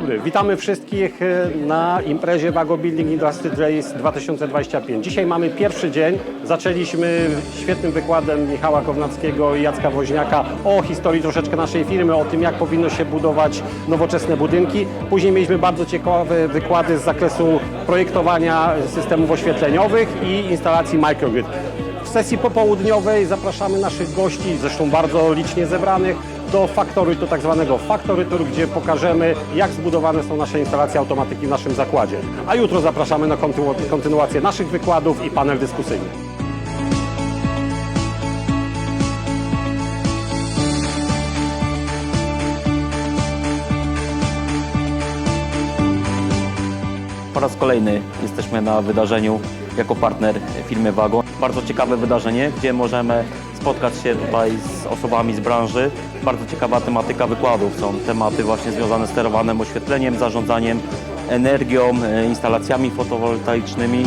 dobry, witamy wszystkich e, na imprezie Wago Building Industry Race 2025. Dzisiaj mamy pierwszy dzień. Zaczęliśmy świetnym wykładem Michała Kownackiego i Jacka Woźniaka o historii troszeczkę naszej firmy, o tym jak powinno się budować nowoczesne budynki. Później mieliśmy bardzo ciekawe wykłady z zakresu projektowania systemów oświetleniowych i instalacji microgrid. W sesji popołudniowej zapraszamy naszych gości, zresztą bardzo licznie zebranych, do Factory, do tak zwanego Factory Tour, gdzie pokażemy, jak zbudowane są nasze instalacje automatyki w naszym zakładzie. A jutro zapraszamy na kontynu- kontynuację naszych wykładów i panel dyskusyjny. Po raz kolejny jesteśmy na wydarzeniu jako partner firmy Wagon. Bardzo ciekawe wydarzenie, gdzie możemy spotkać się tutaj z osobami z branży. Bardzo ciekawa tematyka wykładów. Są tematy właśnie związane z sterowanym oświetleniem, zarządzaniem energią, e, instalacjami fotowoltaicznymi.